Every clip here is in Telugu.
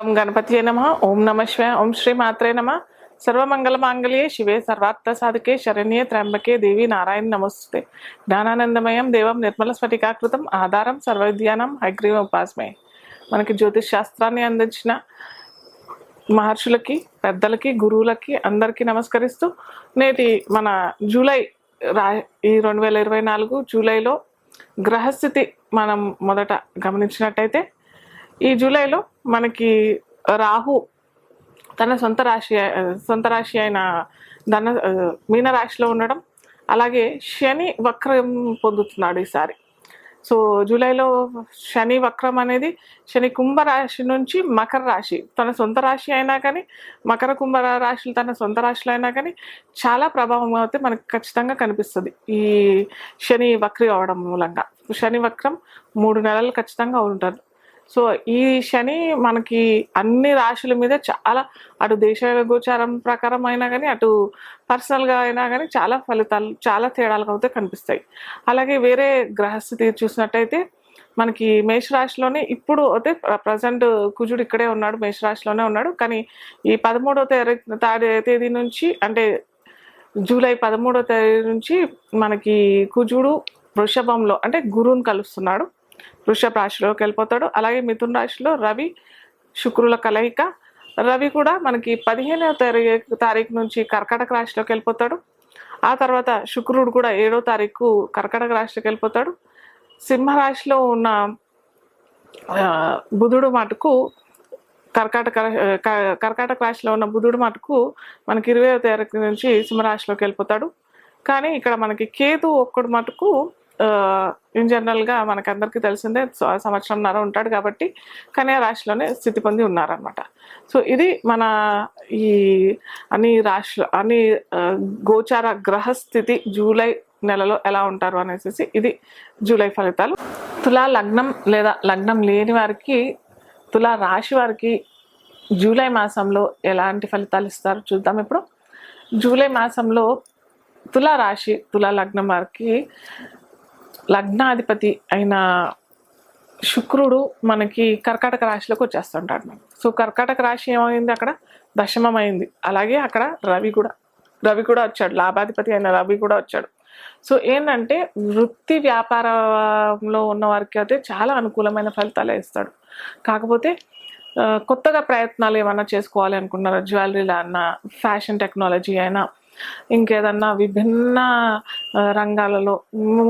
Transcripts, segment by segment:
ఓం గణపతియే నమ. ఓం నమ శివ ఓం శ్రీ మాత్రే నమ. సర్వమంగళ మాంగళ్యే శివే సర్వార్థ సాధకే శరణ్యే త్ర్యంబకే దేవి నారాయణ నమస్తే. జ్ఞానానందమయం దేవం నిర్మల స్ఫటికాకృతం ఆధారం సర్వవిద్యానం హైగ్రీవ ఉపాసమే. మనకి జ్యోతిష్ శాస్త్రాన్ని అందించిన మహర్షులకి పెద్దలకి గురువులకి అందరికీ నమస్కరిస్తూ నేటి మన జూలై రా ఈ రెండు వేల ఇరవై నాలుగు జూలైలో గ్రహస్థితి మనం మొదట గమనించినట్టయితే ఈ జూలైలో మనకి రాహు తన సొంత రాశి సొంత రాశి అయిన ధన మీన రాశిలో ఉండడం అలాగే శని వక్రం పొందుతున్నాడు ఈసారి. సో జూలైలో శని వక్రం అనేది శని కుంభ రాశి నుంచి మకర రాశి. తన సొంత రాశి అయినా కానీ మకర కుంభ రాశులు తన సొంత రాశిలో అయినా కానీ చాలా ప్రభావం అయితే మనకు ఖచ్చితంగా కనిపిస్తుంది ఈ శని వక్రి అవడం మూలంగా. శని వక్రం మూడు నెలలు ఖచ్చితంగా ఉంటారు సో ఈ శని మనకి అన్ని రాశుల మీద చాలా అటు దేశ గోచారం ప్రకారం అయినా కానీ అటు పర్సనల్గా అయినా కానీ చాలా ఫలితాలు చాలా తేడాలు అయితే కనిపిస్తాయి. అలాగే వేరే గ్రహస్థితి చూసినట్టయితే మనకి మేషరాశిలోనే ఇప్పుడు అయితే ప్రజెంట్ కుజుడు ఇక్కడే ఉన్నాడు మేషరాశిలోనే ఉన్నాడు. కానీ ఈ పదమూడవ తేదీ తారీ తేదీ నుంచి అంటే జూలై పదమూడవ తేదీ నుంచి మనకి కుజుడు వృషభంలో అంటే గురువుని కలుస్తున్నాడు. వృషభ రాశిలోకి వెళ్ళిపోతాడు. అలాగే మిథున రాశిలో రవి శుక్రుల కలయిక. రవి కూడా మనకి పదిహేనవ తారీఖు తారీఖు నుంచి కర్కాటక రాశిలోకి వెళ్ళిపోతాడు. ఆ తర్వాత శుక్రుడు కూడా ఏడో తారీఖు కర్కాటక రాశిలోకి వెళ్ళిపోతాడు. సింహరాశిలో ఉన్న బుధుడు మటుకు కర్కాటక కర్కాటక రాశిలో ఉన్న బుధుడు మటుకు మనకి ఇరవై తారీఖు నుంచి సింహరాశిలోకి వెళ్ళిపోతాడు. కానీ ఇక్కడ మనకి కేతు ఒక్కడు మటుకు ఇన్ జనరల్గా మనకందరికీ తెలిసిందే స- సంవత్సరంన్నర ఉంటాడు కాబట్టి కన్యా రాశిలోనే స్థితి పొంది ఉన్నారనమాట సో ఇది మన ఈ అన్ని రాశి అన్ని గోచార గ్రహస్థితి జూలై నెలలో ఎలా ఉంటారు అనేసి ఇది జూలై ఫలితాలు. తులా లగ్నం లేదా లగ్నం లేని వారికి తులా రాశి వారికి జూలై మాసంలో ఎలాంటి ఫలితాలు ఇస్తారు చూద్దాం ఇప్పుడు. జూలై మాసంలో తులా రాశి తులా లగ్నం వారికి లగ్నాధిపతి అయిన శుక్రుడు మనకి కర్కాటక రాశిలోకి వచ్చేస్తుంటాడు మనం సో కర్కాటక రాశి ఏమైంది అక్కడ? దశమమైంది. అలాగే అక్కడ రవి కూడా. రవి కూడా వచ్చాడు. లాభాధిపతి అయిన రవి కూడా వచ్చాడు. సో ఏంటంటే వృత్తి వ్యాపారంలో ఉన్న వారికి అయితే చాలా అనుకూలమైన ఫలితాలు ఇస్తాడు. కాకపోతే కొత్తగా ప్రయత్నాలు ఏమైనా చేసుకోవాలి అనుకున్నారా? జ్యువెలరీలో అన్నా ఫ్యాషన్ టెక్నాలజీ అయినా ఇంకేదన్నా విభిన్న రంగాలలో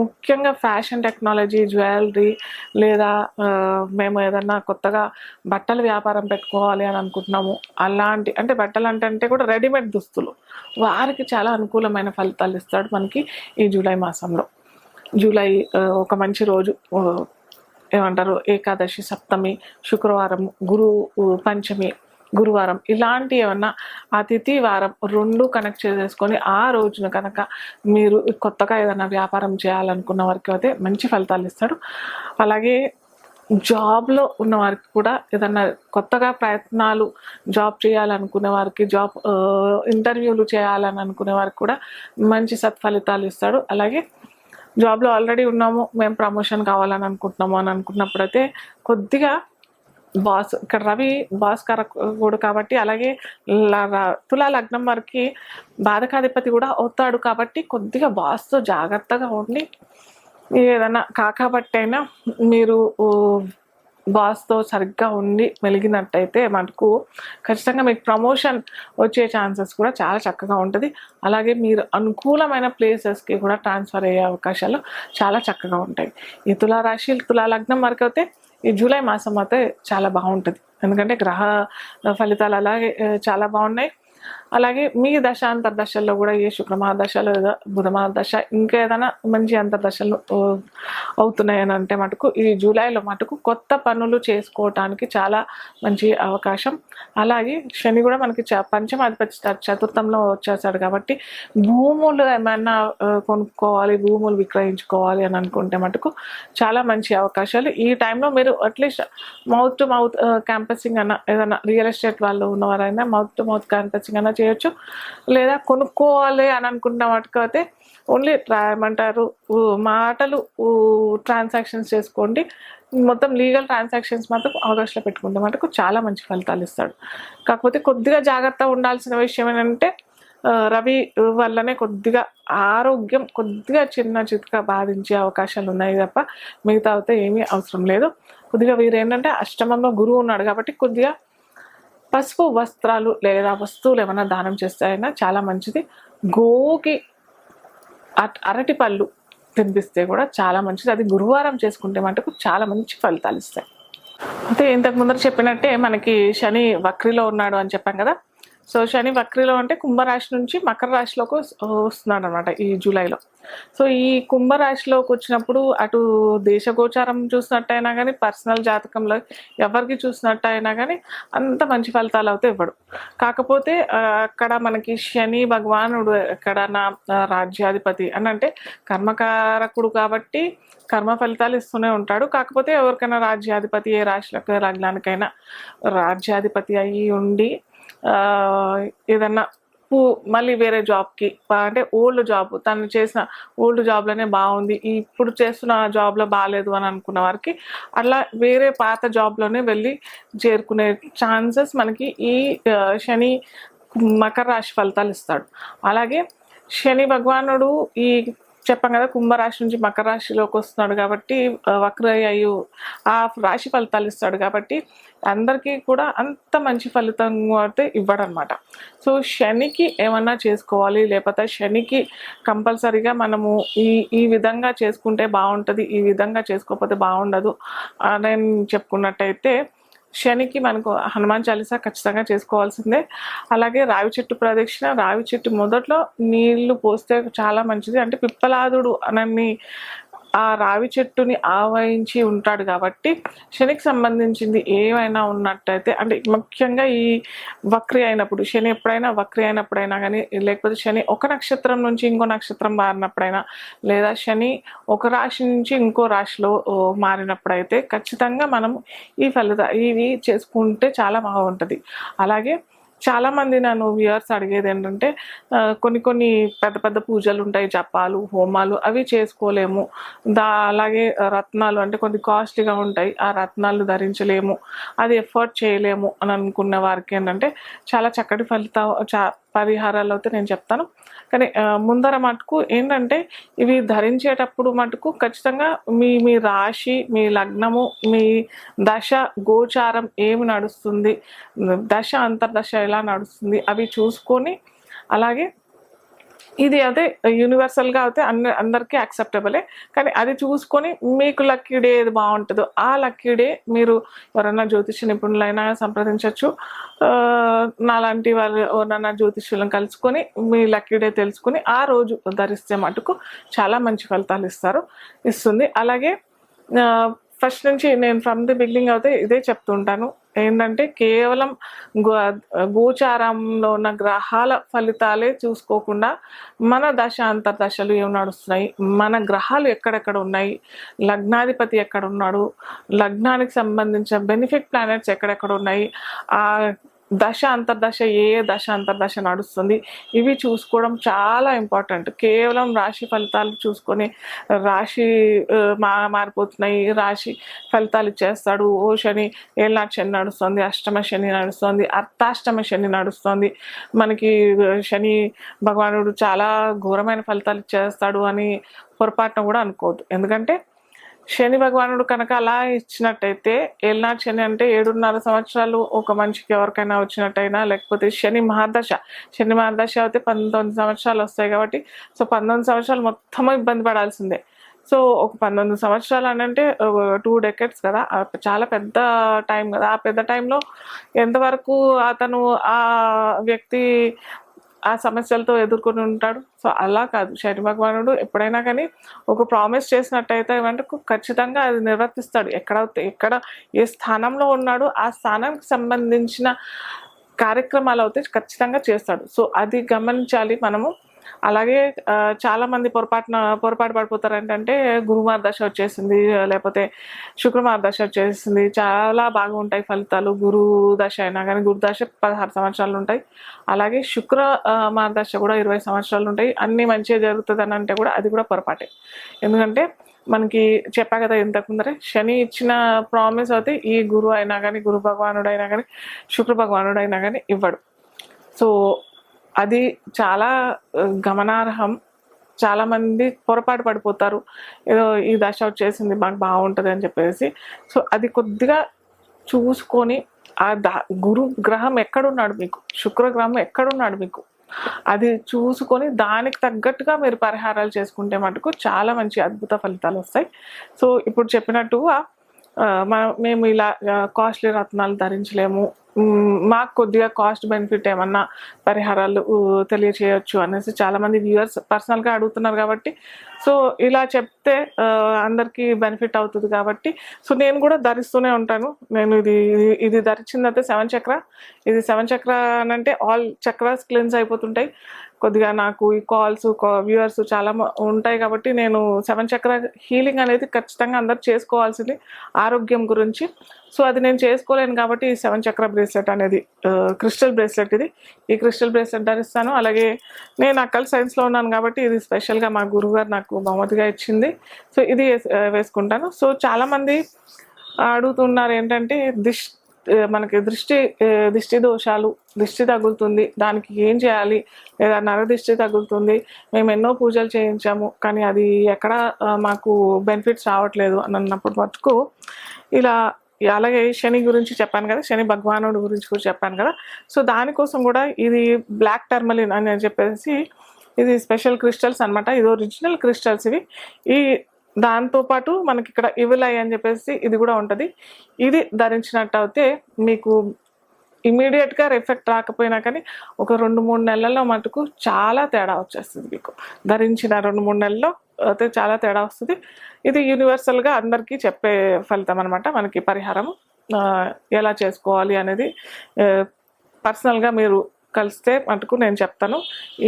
ముఖ్యంగా ఫ్యాషన్ టెక్నాలజీ జ్యువెలరీ లేదా మేము ఏదన్నా కొత్తగా బట్టల వ్యాపారం పెట్టుకోవాలి అని అనుకుంటున్నాము. అలాంటి అంటే బట్టలు అంటే అంటే కూడా రెడీమేడ్ దుస్తులు. వారికి చాలా అనుకూలమైన ఫలితాలు ఇస్తాడు మనకి ఈ జూలై మాసంలో. జూలై ఒక మంచి రోజు ఏమంటారు ఏకాదశి సప్తమి శుక్రవారం గురు పంచమి గురువారం. ఇలాంటి ఏమన్నా అతిథి వారం రెండు కనెక్ట్ చేసేసుకొని ఆ రోజున కనుక మీరు కొత్తగా ఏదైనా వ్యాపారం చేయాలనుకున్న వారికి అయితే మంచి ఫలితాలు ఇస్తాడు. అలాగే జాబ్లో ఉన్న వారికి కూడా ఏదన్నా కొత్తగా ప్రయత్నాలు జాబ్ చేయాలనుకునే వారికి జాబ్ ఇంటర్వ్యూలు చేయాలని అనుకునే వారికి కూడా మంచి సత్ఫలితాలు ఇస్తాడు. అలాగే జాబ్లో ఆల్రెడీ ఉన్నాము మేము ప్రమోషన్ కావాలని అనుకుంటున్నాము అని అనుకున్నప్పుడైతే కొద్దిగా బాస్ ఇక్కడ రవి బాస్ కరకుడు కాబట్టి అలాగే ల- తులా లగ్నం వారికి బాధకాధిపతి కూడా అవుతాడు కాబట్టి కొద్దిగా బాస్తో జాగ్రత్తగా ఉండి ఏదైనా కాకబట్టి అయినా మీరు బాస్తో సరిగ్గా ఉండి మెలిగినట్టయితే మనకు ఖచ్చితంగా మీకు ప్రమోషన్ వచ్చే ఛాన్సెస్ కూడా చాలా చక్కగా ఉంటుంది. అలాగే మీరు అనుకూలమైన ప్లేసెస్కి కూడా ట్రాన్స్ఫర్ అయ్యే అవకాశాలు చాలా చక్కగా ఉంటాయి. ఈ తులా రాశి తులా లగ్నం వరకు అయితే ఈ జూలై మాసం అయితే చాలా బాగుంటుంది. ఎందుకంటే గ్రహ ఫలితాలు అలాగే చాలా బాగున్నాయి. అలాగే మీ దశ అంతర్దశల్లో కూడా ఏ శుక్ర మహాదశ లేదా బుధ మహాదశ ఇంకా ఏదైనా మంచి అంతర్దశలు అవుతున్నాయని అంటే మటుకు ఈ జూలైలో మటుకు కొత్త పనులు చేసుకోవటానికి చాలా మంచి అవకాశం. అలాగే శని కూడా మనకి చ- పంచమాధిపతి చతుర్థంలో వచ్చేసాడు కాబట్టి భూములు ఏమైనా కొనుక్కోవాలి భూములు విక్రయించుకోవాలి అని అనుకుంటే మటుకు చాలా మంచి అవకాశాలు. ఈ టైంలో మీరు at least mouth to mouth canvassing అన్న ఏదైనా రియల్ ఎస్టేట్ వాళ్ళు ఉన్నవారైనా మౌత్ టు మౌత్ క్యాంపసింగ్ అన్న చేయొచ్చు. లేదా కొనుక్కోవాలి అని అనుకున్న మటుకు అయితే ఓన్లీ ఏమంటారు మాటలు ట్రాన్సాక్షన్స్ చేసుకోండి. మొత్తం లీగల్ ట్రాన్సాక్షన్స్ మాత్రం ఆగస్ట్లో పెట్టుకుంటే మటుకు చాలా మంచి ఫలితాలు ఇస్తాడు. కాకపోతే కొద్దిగా జాగ్రత్త ఉండాల్సిన విషయం ఏంటంటే రవి వల్లనే కొద్దిగా ఆరోగ్యం కొద్దిగా చిన్న చితక బాధించే అవకాశాలు ఉన్నాయి తప్ప మిగతా అయితే ఏమీ అవసరం లేదు. కొద్దిగా వీరు ఏంటంటే అష్టమంలో గురువు ఉన్నాడు కాబట్టి కొద్దిగా పసుపు వస్త్రాలు లేదా వస్తువులు ఏమైనా దానం చేస్తే అయినా చాలా మంచిది. గోకి అరటి పళ్ళు తినిపిస్తే కూడా చాలా మంచిది. అది గురువారం చేసుకుంటే మటుకు చాలా మంచి ఫలితాలు ఇస్తాయి. అయితే ఇంతకు ముందర చెప్పినట్టే మనకి శని వక్రిలో ఉన్నాడు అని చెప్పాం కదా. సో శని వక్రిలో అంటే కుంభరాశి నుంచి మకర రాశిలోకి వస్తున్నాడు అనమాట ఈ జూలైలో. సో ఈ కుంభరాశిలోకి వచ్చినప్పుడు అటు దేశగోచారం చూసినట్టయినా కానీ పర్సనల్ జాతకంలో ఎవరికి చూసినట్టయినా కానీ అంత మంచి ఫలితాలు అవుతాయి ఇవ్వడు. కాకపోతే అక్కడ మనకి శని భగవానుడు ఎక్కడ నా రాజ్యాధిపతి అని అంటే కర్మకారకుడు కాబట్టి కర్మ ఫలితాలు ఇస్తూనే ఉంటాడు. కాకపోతే ఎవరికైనా రాజ్యాధిపతి ఏ రాశిలకు లగ్నానికైనా రాజ్యాధిపతి అయ్యి ఉండి ఏదన్నా పూ- మళ్ళీ వేరే జాబ్కి అంటే ఓల్డ్ జాబ్ తను చేసిన ఓల్డ్ జాబ్లోనే బాగుంది ఇప్పుడు చేస్తున్న జాబ్లో బాగాలేదు అని అనుకున్న వారికి అట్లా వేరే పాత జాబ్లోనే వెళ్ళి చేరుకునే ఛాన్సెస్ మనకి ఈ శని మకర రాశి ఫలితాలు ఇస్తాడు. అలాగే శని భగవానుడు ఈ చెప్పాం కదా కుంభరాశి నుంచి మకర రాశిలోకి వస్తున్నాడు కాబట్టి వక్రయ్యు ఆ రాశి ఫలితాలు ఇస్తాడు కాబట్టి అందరికీ కూడా అంత మంచి ఫలితం అయితే ఇవ్వడనమాట సో శనికి ఏమన్నా చేసుకోవాలి లేకపోతే శనికి కంపల్సరీగా మనము ఈ ఈ విధంగా చేసుకుంటే బాగుంటుంది ఈ విధంగా చేసుకోకపోతే బాగుండదు అని చెప్పుకున్నట్టయితే శనికి మనకు హనుమాన్ చాలీసా ఖచ్చితంగా చేసుకోవాల్సిందే. అలాగే రావి చెట్టు ప్రదక్షిణ రావి చెట్టు మొదట్లో నీళ్ళు పోస్తే చాలా మంచిది. అంటే పిప్పలాదుడు అనని ఆ రావి చెట్టుని ఆవహించి ఉంటాడు కాబట్టి శనికి సంబంధించింది ఏమైనా ఉన్నట్టయితే అంటే ముఖ్యంగా ఈ వక్రి అయినప్పుడు శని ఎప్పుడైనా వక్రి అయినప్పుడైనా కానీ లేకపోతే శని ఒక నక్షత్రం నుంచి ఇంకో నక్షత్రం మారినప్పుడైనా లేదా శని ఒక రాశి నుంచి ఇంకో రాశిలో మారినప్పుడైతే ఖచ్చితంగా మనం ఈ ఫలిత ఇవి చేసుకుంటే చాలా బాగుంటుంది. అలాగే చాలా మంది నన్ను వ్యూయర్స్ అడిగేది ఏంటంటే కొన్ని కొన్ని పెద్ద పెద్ద పూజలు ఉంటాయి జపాలు హోమాలు అవి చేసుకోలేము. దా అలాగే రత్నాలు అంటే కొన్ని కాస్ట్లీగా ఉంటాయి ఆ రత్నాలు ధరించలేము. అది ఎఫర్ట్ చేయలేము అని అనుకున్న వారికి ఏంటంటే చాలా చక్కటి ఫలితం చా పరిహారాలు అయితే నేను చెప్తాను. కానీ ముందర మటుకు ఏంటంటే ఇవి ధరించేటప్పుడు మటుకు ఖచ్చితంగా మీ మీ రాశి మీ లగ్నము మీ దశ గోచారం ఏమి నడుస్తుంది దశ అంతర్దశ ఎలా నడుస్తుంది అవి చూసుకొని అలాగే ఇది అదే యూనివర్సల్గా అయితే అన్ని అందరికీ యాక్సెప్టబులే కానీ అది చూసుకొని మీకు లక్కీ డే ఏది బాగుంటుందో ఆ లక్కీ డే మీరు ఎవరైనా జ్యోతిష నిపుణులైనా సంప్రదించవచ్చు నాలాంటి వాళ్ళు ఎవరైనా జ్యోతిష్యులను కలుసుకొని మీ లక్కీ డే తెలుసుకొని ఆ రోజు ధరిస్తే మటుకు చాలా మంచి ఫలితాలు ఇస్తారు ఇస్తుంది. అలాగే ఫస్ట్ నుంచి నేను ఫ్రమ్ ది బిగినింగ్ అయితే ఇదే చెప్తుంటాను. ఏంటంటే కేవలం గో గోచారంలో ఉన్న గ్రహాల ఫలితాలే చూసుకోకుండా మన దశ అంతర్దశలు ఏం నడుస్తున్నాయి? మన గ్రహాలు ఎక్కడెక్కడ ఉన్నాయి? లగ్నాధిపతి ఎక్కడ ఉన్నాడు లగ్నానికి సంబంధించిన బెనిఫిట్ ప్లానెట్స్ ఎక్కడెక్కడ ఉన్నాయి? ఆ దశ అంతర్దశ ఏ దశ అంతర్దశ నడుస్తుంది ఇవి చూసుకోవడం చాలా ఇంపార్టెంట్ కేవలం రాశి ఫలితాలు చూసుకొని రాశి మా మారిపోతున్నాయి రాశి ఫలితాలు ఇచ్చేస్తాడు. ఓ శని ఏళ్ళనాటి శని నడుస్తుంది అష్టమ శని నడుస్తుంది అర్థాష్టమ శని నడుస్తుంది. మనకి శని భగవానుడు చాలా ఘోరమైన ఫలితాలు ఇచ్చేస్తాడు అని పొరపాటున కూడా అనుకోవద్దు. ఎందుకంటే శని భగవానుడు కనుక అలా ఇచ్చినట్టయితే ఏళ్ళనాటి శని అంటే ఏడున్నర సంవత్సరాలు ఒక మనిషికి ఎవరికైనా వచ్చినట్టయినా లేకపోతే శని మహాదశ. శని మహాదశ అయితే పంతొమ్మిది సంవత్సరాలు వస్తాయి కాబట్టి సో పంతొమ్మిది సంవత్సరాలు మొత్తం ఇబ్బంది పడాల్సిందే. సో ఒక పంతొమ్మిది సంవత్సరాలు అని అంటే టూ డెకెట్స్ కదా చాలా పెద్ద టైం కదా. ఆ పెద్ద టైంలో ఎంతవరకు అతను ఆ వ్యక్తి ఆ సమస్యలతో ఎదుర్కొని ఉంటాడు. సో అలా కాదు. శని భగవానుడు ఎప్పుడైనా కానీ ఒక ప్రామిస్ చేసినట్టయితే ఏమంటే ఖచ్చితంగా అది నిర్వర్తిస్తాడు. ఎక్కడ ఎక్కడ ఏ స్థానంలో ఉన్నాడో ఆ స్థానానికి సంబంధించిన కార్యక్రమాలు అయితే ఖచ్చితంగా చేస్తాడు. సో అది గమనించాలి మనము. అలాగే చాలామంది చాలా మంది పొరపాటున పొరపాటు పడిపోతారు ఏంటంటే గురువార దశ వచ్చేసింది లేకపోతే శుక్రవార దశ వచ్చేసింది చాలా బాగా ఉంటాయి ఫలితాలు గురు దశ అయినా కానీ గురు దశ పదహారు సంవత్సరాలు ఉంటాయి. అలాగే శుక్ర దశ కూడా ఇరవై సంవత్సరాలు ఉంటాయి. అన్ని మంచిగా జరుగుతుంది అని అంటే కూడా అది కూడా పొరపాటే. ఎందుకంటే మనకి చెప్పా కదా ఇంతకుముందరే శని ఇచ్చిన ప్రామిస్ అయితే ఈ గురువు అయినా కానీ గురు భగవానుడు అయినా కానీ శుక్ర భగవానుడు అయినా కానీ ఇవ్వడు. సో అది చాలా గమనార్హం. చాలామంది పొరపాటు పడిపోతారు. ఏదో ఈ దశ వచ్చేసింది మాకు బాగుంటుంది అని చెప్పేసి. సో అది కొద్దిగా చూసుకొని ఆ ద గురు గ్రహం ఎక్కడున్నాడు మీకు? శుక్ర గ్రహం ఎక్కడున్నాడు మీకు? అది చూసుకొని దానికి తగ్గట్టుగా మీరు పరిహారాలు చేసుకుంటే మటుకు చాలా మంచి అద్భుత ఫలితాలు వస్తాయి. సో ఇప్పుడు చెప్పినట్టుగా మేము ఇలా కాస్ట్లీ రత్నాలు ధరించలేము. మాకు కొద్దిగా కాస్ట్ బెనిఫిట్ ఏమన్నా పరిహారాలు తెలియచేయచ్చు అనేసి చాలా మంది వ్యూవర్స్ పర్సనల్గా అడుగుతున్నారు కాబట్టి. సో ఇలా చెప్తే అందరికీ బెనిఫిట్ అవుతుంది కాబట్టి. సో నేను కూడా ధరిస్తూనే ఉంటాను. నేను ఇది ఇది ధరించిందైతే సెవెన్ చక్ర. ఇది సెవెన్ చక్ర అని అంటే ఆల్ చక్రాస్ క్లీన్స్ అయిపోతుంటాయి. కొద్దిగా నాకు ఈ కాల్స్ వ్యూవర్స్ చాలా మ- ఉంటాయి కాబట్టి నేను సెవెన్ చక్ర హీలింగ్ అనేది ఖచ్చితంగా అందరు చేసుకోవాల్సింది ఆరోగ్యం గురించి. సో అది నేను చేసుకోలేను కాబట్టి ఈ సెవెన్ చక్ర బ్రేస్లెట్ అనేది క్రిస్టల్ బ్రేస్లెట్ ఇది. ఈ క్రిస్టల్ బ్రేస్లెట్ ధరిస్తాను. అలాగే నేను అక్కల్ సైన్స్లో ఉన్నాను కాబట్టి ఇది స్పెషల్గా మా గురువుగారు నాకు బహుమతిగా ఇచ్చింది. సో ఇది వేస్- వేసుకుంటాను. సో చాలామంది అడుగుతున్నారు ఏంటంటే దిష్ మనకి దృష్టి దృష్టి దిష్టి దోషాలు దృష్టి తగులుతుంది. దానికి ఏం చేయాలి? లేదా నర దిష్టి తగులుతుంది. మేము ఎన్నో పూజలు చేయించాము కానీ అది ఎక్కడ మాకు బెనిఫిట్స్ రావట్లేదు అని అన్నప్పుడు మటుకు ఇలా అలాగే శని గురించి చెప్పాను కదా శని భగవానుడు గురించి కూడా చెప్పాను కదా. సో దానికోసం కూడా ఇది బ్లాక్ టర్మలిన్ అని చెప్పేసి ఇది స్పెషల్ క్రిస్టల్స్ అన్నమాట. ఇది ఒరిజినల్ క్రిస్టల్స్ ఇవి. ఈ దాంతో పాటు మనకి ఇక్కడ ఇవిలై అని చెప్పేసి ఇది కూడా ఉంటుంది. ఇది ధరించినట్టు అయితే మీకు ఇమీడియట్గా ఎఫెక్ట్ రాకపోయినా కానీ ఒక రెండు మూడు నెలల్లో మటుకు చాలా తేడా వచ్చేస్తుంది మీకు. ధరించిన రెండు మూడు నెలల్లో అయితే చాలా తేడా వస్తుంది. ఇది యూనివర్సల్గా అందరికీ చెప్పే ఫలితం అనమాట మనకి పరిహారం ఎలా చేసుకోవాలి అనేది పర్సనల్గా మీరు కలిస్తే మటుకు నేను చెప్తాను.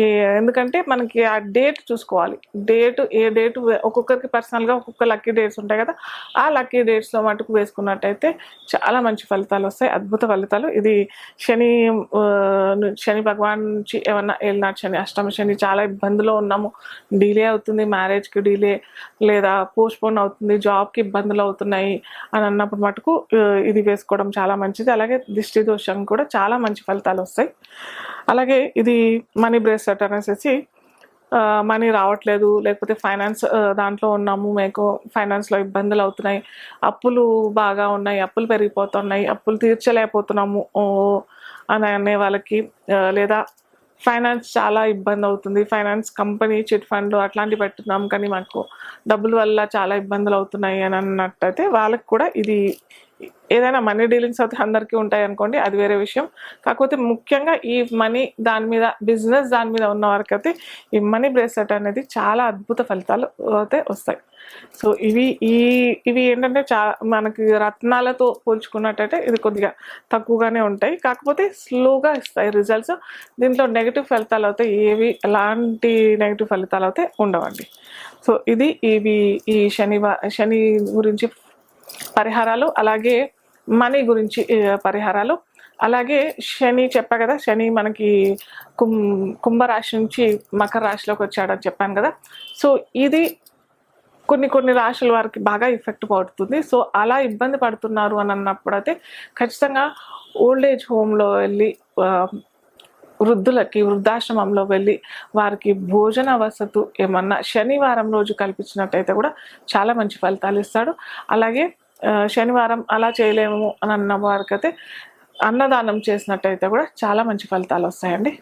ఈ ఎందుకంటే మనకి ఆ డేట్ చూసుకోవాలి. డేట్ ఏ డేట్ ఒక్కొక్కరికి పర్సనల్గా ఒక్కొక్క లక్కీ డేట్స్ ఉంటాయి కదా ఆ లక్కీ డేట్స్లో మటుకు వేసుకున్నట్టయితే చాలా మంచి ఫలితాలు వస్తాయి. అద్భుత ఫలితాలు. ఇది శని శని భగవాన్ నుంచి ఏమన్నా ఏలినాడు శని అష్టమ శని చాలా ఇబ్బందులో ఉన్నాము. డిలే అవుతుంది మ్యారేజ్కి డిలే లేదా పోస్ట్పోన్ అవుతుంది జాబ్కి ఇబ్బందులు అవుతున్నాయి అని అన్నప్పుడు మటుకు ఇది వేసుకోవడం చాలా మంచిది. అలాగే దిష్టి దోషం కూడా చాలా మంచి ఫలితాలు వస్తాయి. అలాగే ఇది మనీ బ్రేస్లెట్ అనేసి మనీ రావట్లేదు లేకపోతే ఫైనాన్స్ దాంట్లో ఉన్నాము మీకు ఫైనాన్స్లో ఇబ్బందులు అవుతున్నాయి అప్పులు బాగా ఉన్నాయి అప్పులు పెరిగిపోతున్నాయి అప్పులు తీర్చలేకపోతున్నాము ఓ అని అనే వాళ్ళకి లేదా ఫైనాన్స్ చాలా ఇబ్బంది అవుతుంది ఫైనాన్స్ కంపెనీ చిట్ ఫండ్ అట్లాంటివి పెట్టున్నాం కానీ మాకు డబ్బుల వల్ల చాలా ఇబ్బందులు అవుతున్నాయి అని అన్నట్టయితే వాళ్ళకి కూడా ఇది ఏదైనా మనీ డీలింగ్స్ అయితే అందరికీ ఉంటాయి అనుకోండి అది వేరే విషయం. కాకపోతే ముఖ్యంగా ఈ మనీ దాని మీద బిజినెస్ దాని మీద ఉన్న వారికి అయితే ఈ మనీ బ్రేస్లెట్ అనేది చాలా అద్భుత ఫలితాలు అయితే వస్తాయి. సో ఇవి ఈ ఇవి ఏంటంటే చా మనకి రత్నాలతో పోల్చుకున్నట్టయితే ఇది కొద్దిగా తక్కువగానే ఉంటాయి. కాకపోతే స్లోగా ఇస్తాయి రిజల్ట్స్ దీంట్లో నెగిటివ్ ఫలితాలు అయితే ఏవి ఎలాంటి నెగిటివ్ ఫలితాలు అయితే ఉండవండి. సో ఇది ఇవి ఈ శని శని గురించి పరిహారాలు అలాగే మనీ గురించి పరిహారాలు. అలాగే శని చెప్పా కదా శని మనకి కుం కుంభరాశి నుంచి మకర రాశిలోకి వచ్చాడని చెప్పాను కదా. సో ఇది కొన్ని కొన్ని రాశుల వారికి బాగా ఎఫెక్ట్ పడుతుంది. సో అలా ఇబ్బంది పడుతున్నారు అని అన్నప్పుడు అయితే ఖచ్చితంగా ఓల్డ్ ఏజ్ హోమ్లో వెళ్ళి వృద్ధులకి వృద్ధాశ్రమంలో వెళ్ళి వారికి భోజన వసతు ఏమన్నా శనివారం రోజు కల్పించినట్టయితే కూడా చాలా మంచి ఫలితాలు ఇస్తాడు. అలాగే శనివారం అలా చేయలేము అని అన్న వారికైతే అన్నదానం చేసినట్టయితే కూడా చాలా మంచి ఫలితాలు వస్తాయండి.